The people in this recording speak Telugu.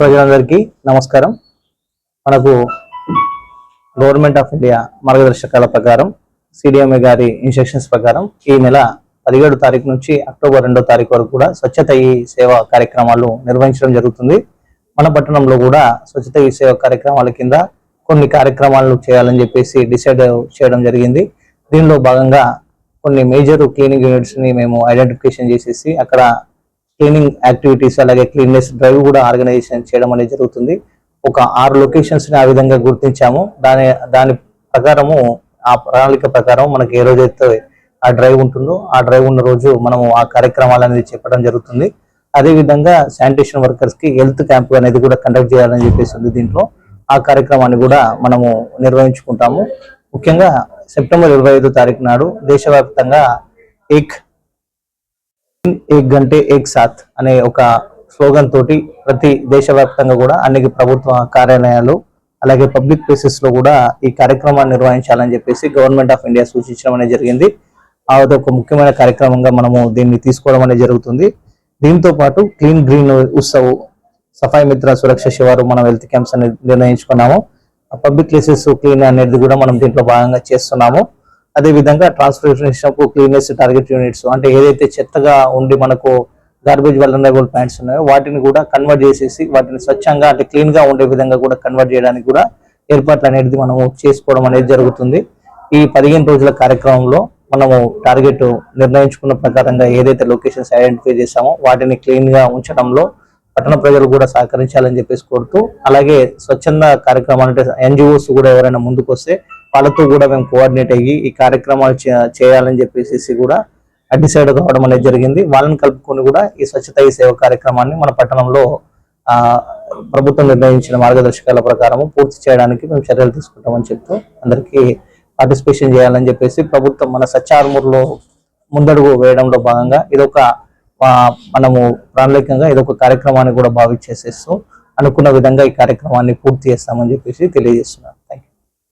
ప్రజలందరికీ నమస్కారం. మనకు గవర్నమెంట్ ఆఫ్ ఇండియా మార్గదర్శకాల ప్రకారం సిడిఎంఏ గారి ఇన్స్ట్రక్షన్స్ ప్రకారం ఈ నెల పదిహేడు తారీఖు నుంచి అక్టోబర్ రెండో తారీఖు వరకు కూడా స్వచ్ఛత ఈ సేవ కార్యక్రమాలు నిర్వహించడం జరుగుతుంది. మన పట్టణంలో కూడా స్వచ్ఛత ఈ సేవ కార్యక్రమాల కింద కొన్ని కార్యక్రమాలను చేయాలని చెప్పేసి డిసైడ్ చేయడం జరిగింది. దీనిలో భాగంగా కొన్ని మేజర్ క్లీనింగ్ యూనిట్స్ని మేము ఐడెంటిఫికేషన్ చేసేసి అక్కడ క్లీనింగ్ యాక్టివిటీస్ అలాగే క్లీన్నెస్ డ్రైవ్ కూడా ఆర్గనైజేషన్ చేయడం అనేది జరుగుతుంది. ఒక ఆరు లొకేషన్స్ని ఆ విధంగా గుర్తించాము. దాని దాని ప్రకారము ఆ ప్రణాళిక ప్రకారం మనకి ఏ రోజైతే ఆ డ్రైవ్ ఉంటుందో ఆ డ్రైవ్ ఉన్న రోజు మనము ఆ కార్యక్రమాలు అనేది చెప్పడం జరుగుతుంది. అదే విధంగా శానిటేషన్ వర్కర్స్కి హెల్త్ క్యాంప్ అనేది కూడా కండక్ట్ చేయాలని చెప్పేసి ఉంది దీంట్లో. ఆ కార్యక్రమాన్ని కూడా మనము నిర్వహించుకుంటాము. ముఖ్యంగా సెప్టెంబర్ ఇరవై ఐదో తారీఖు నాడు దేశవ్యాప్తంగా ఏక్ ఏక్ గంటే ఏక్ సాత్ అనే ఒక స్లోగన్ తోటి ప్రతి దేశవ్యాప్తంగా కూడా అన్ని ప్రభుత్వ కార్యాలయాలు అలాగే పబ్లిక్ ప్లేసెస్లో కూడా ఈ కార్యక్రమాన్ని నిర్వహించాలని చెప్పేసి గవర్నమెంట్ ఆఫ్ ఇండియా సూచించడం అనేది జరిగింది. అది ఒక ముఖ్యమైన కార్యక్రమంగా మనము దీన్ని తీసుకోవడం అనేది జరుగుతుంది. దీంతో పాటు క్లీన్ గ్రీన్ ఉత్సవ్ సఫాయి మిత్ర సురక్ష శివారు మనం హెల్త్ క్యాంప్స్ అనేది నిర్ణయించుకున్నాము. పబ్లిక్ ప్లేసెస్ క్లీన్ అనేది కూడా మనం దీంట్లో భాగంగా చేస్తున్నాము. అదే విధంగా ట్రాన్స్పోర్టేషన్ క్లీనెస్ టార్గెట్ యూనిట్స్ అంటే ఏదైతే చెత్తగా ఉండి మనకు గార్బేజ్ వలనరబుల్ ప్లాంట్స్ ఉన్నాయో వాటిని కూడా కన్వర్ట్ చేసేసి వాటిని స్వచ్ఛంగా అంటే క్లీన్గా ఉండే విధంగా కూడా కన్వర్ట్ చేయడానికి కూడా ఏర్పాట్లు అనేది మనము చేసుకోవడం అనేది జరుగుతుంది. ఈ పదిహేను రోజుల కార్యక్రమంలో మనము టార్గెట్ నిర్ణయించుకున్న ప్రకారంగా ఏదైతే లొకేషన్స్ ఐడెంటిఫై చేశామో వాటిని క్లీన్గా ఉంచడంలో పట్టణ ప్రజలు కూడా సహకరించాలని చెప్పేసి కోరుతూ అలాగే స్వచ్ఛంద కార్యక్రమాలు అంటే ఎన్జిఓస్ కూడా ఎవరైనా ముందుకు వస్తే వాళ్ళతో కూడా మేము కోఆర్డినేట్ అయ్యి ఈ కార్యక్రమాలు చే- చేయాలని చెప్పేసి కూడా డిసైడ్ కావడం అనేది జరిగింది. వాళ్ళని కలుపుకొని కూడా ఈ స్వచ్ఛత ఈ సేవ కార్యక్రమాన్ని మన పట్టణంలో ప్రభుత్వం నిర్ణయించిన మార్గదర్శకాల ప్రకారం పూర్తి చేయడానికి మేము చర్యలు తీసుకుంటామని చెప్తూ అందరికీ పార్టిసిపేషన్ చేయాలని చెప్పేసి ప్రభుత్వం మన సత్యార్మూర్లో ముందడుగు వేయడంలో భాగంగా ఇదొక మనము ప్రణాళికంగా ఇదొక కార్యక్రమాన్ని కూడా భావించేసేస్తూ అనుకున్న విధంగా ఈ కార్యక్రమాన్ని పూర్తి చేస్తామని చెప్పేసి తెలియజేస్తున్నాను.